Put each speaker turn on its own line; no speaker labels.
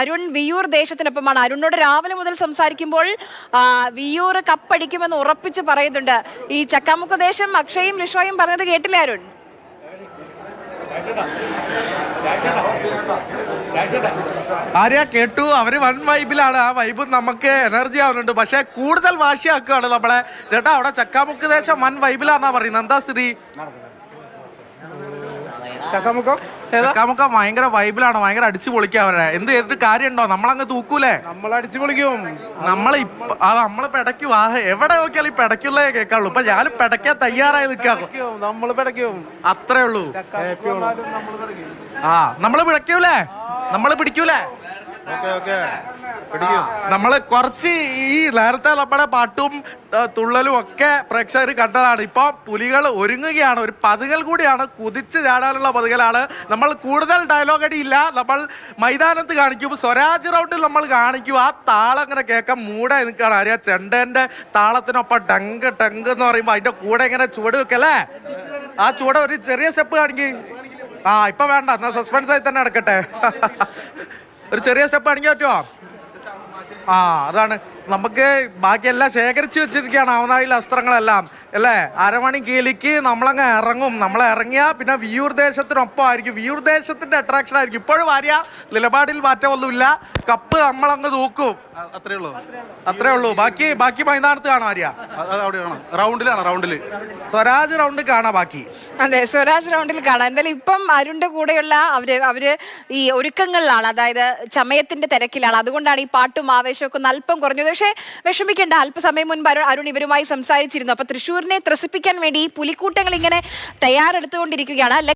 അരുൺ വിയൂർ ദേശത്തിനൊപ്പമാണ്. അരുണിനോട് രാവിലെ മുതൽ സംസാരിക്കുമ്പോൾ വിയൂർ കപ്പടിക്കുമെന്ന് ഉറപ്പിച്ച് പറയുന്നുണ്ട്. ഈ ചക്കാമുക്ക് ദേശം അക്ഷയും ലിഷോയും പറഞ്ഞത് കേട്ടില്ലേ അരുൺ?
ആര്യ കേട്ടു. അവർ വൺ വൈബിലാണ്. ആ വൈബ് നമുക്ക് എനർജി ആവുന്നുണ്ട്. പക്ഷെ കൂടുതൽ വാശിയാക്കുകയാണ് നമ്മളെ. ചേട്ടാ അവിടെ ചക്കാമുക്ക് ദേശം വൺ വൈബിലാന്നാ പറയുന്നത്. എന്താ സ്ഥിതി?
ചക്കമുക്കം
ചക്കാമുക്ക ഭയങ്കര വൈബിലാണ് ഭയങ്കര അടിച്ചു പൊളിക്കുക അവരെ. എന്ത് ചെയ്തിട്ട് കാര്യമുണ്ടോ? നമ്മളങ്ങ് തൂക്കൂലേ?
അടിച്ചു പൊളിക്കും.
നമ്മളെ ഇപ്പ ആ നമ്മൾ ആ എവിടെ നോക്കിയാലും ഈ പെടയ്ക്കുള്ളേ കേൾക്കാള്ളൂ ഇപ്പൊ ഞാനും പെടയ്ക്കാൻ തയ്യാറായി നിൽക്കാം.
നമ്മൾ പിടയ്ക്കും.
അത്രേ ഉള്ളൂ.
പിടയ്ക്കും.
ആ നമ്മൾ പിടയ്ക്കൂലേ? നമ്മൾ പിടിക്കൂലേ?
Okay okay.
നമ്മൾ കുറച്ച് ഈ നേരത്തെ നമ്മുടെ പാട്ടും തുള്ളലും ഒക്കെ പ്രേക്ഷകർ കണ്ടതാണ്. ഇപ്പൊ പുലികൾ ഒരുങ്ങുകയാണ്. ഒരു പതുകൽ കൂടിയാണ്. കുതിച്ച് ചാടാനുള്ള പതുകലാണ്. നമ്മൾ കൂടുതൽ ഡയലോഗ് അടിയില്ല നമ്മൾ മൈതാനത്ത് കാണിക്കും. സ്വരാജ് റൗണ്ടിൽ നമ്മൾ കാണിക്കും. ആ താളം അങ്ങനെ കേൾക്കാൻ മൂടായി നിൽക്കുകയാണ്. അറിയാം ചെണ്ടേന്റെ താളത്തിനൊപ്പം ടങ്ക് ടങ്ക് എന്ന് പറയുമ്പോൾ അതിന്റെ കൂടെ ഇങ്ങനെ ചുവട് വെക്കല്ലേ ആ ചുവട് ഒരു ചെറിയ സ്റ്റെപ്പ് കാണിക്കും. ആ ഇപ്പൊ വേണ്ട. എന്നാ സസ്പെൻസ് ആയി തന്നെ നടക്കട്ടെ. ഒരു ചെറിയ സ്റ്റെപ്പ് കാണിക്കാൻ പറ്റുമോ ആ അതാണ് നമുക്ക് ബാക്കിയെല്ലാം ശേഖരിച്ചു വെച്ചിരിക്കുകയാണ്. അവനായിൽ അസ്ത്രങ്ങളെല്ലാം. അല്ലേ? അരമണി കീലിക്ക് നമ്മളങ്ങ് ഇറങ്ങും. നമ്മൾ ഇറങ്ങിയാൽ പിന്നെ വിയൂർ ദേശത്തിനൊപ്പം ആയിരിക്കും വിയൂർ ദേശത്തിന്റെ അട്രാക്ഷൻ ആയിരിക്കും. ഇപ്പോഴും ആര്യ നിലപാടിൽ മാറ്റമൊന്നുമില്ല. കപ്പ് നമ്മളങ്ങ് തൂക്കും.
അത്രേ ഉള്ളൂ.
അത്രേ ഉള്ളൂ. ബാക്കി ബാക്കി മൈതാനത്ത് കാണാം ആര്യ.
അവിടെയാണ് റൗണ്ടിലാണ് റൗണ്ടിൽ
സ്വരാജ് റൗണ്ടിൽ കാണാം ബാക്കി.
അതെ സ്വരാജ് റൗണ്ടിൽ കാണാം. എന്തായാലും ഇപ്പം അരുണിന്റെ കൂടെയുള്ള അവർ അവർ ഈ ഒരുക്കങ്ങളിലാണ്. അതായത് ചമയത്തിന്റെ തിരക്കിലാണ്. അതുകൊണ്ടാണ് ഈ പാട്ടും ആവേശമൊക്കെ അല്പം കുറഞ്ഞത്. പക്ഷേ വിഷമിക്കേണ്ട. അല്പസമയം മുൻപ് അരുൺ ഇവരുമായി സംസാരിച്ചിരുന്നു. അപ്പൊ തൃശ്ശൂരിനെ ത്രസിപ്പിക്കാൻ വേണ്ടി ഈ പുലിക്കൂട്ടങ്ങൾ ഇങ്ങനെ തയ്യാറെടുത്തുകൊണ്ടിരിക്കുകയാണ്.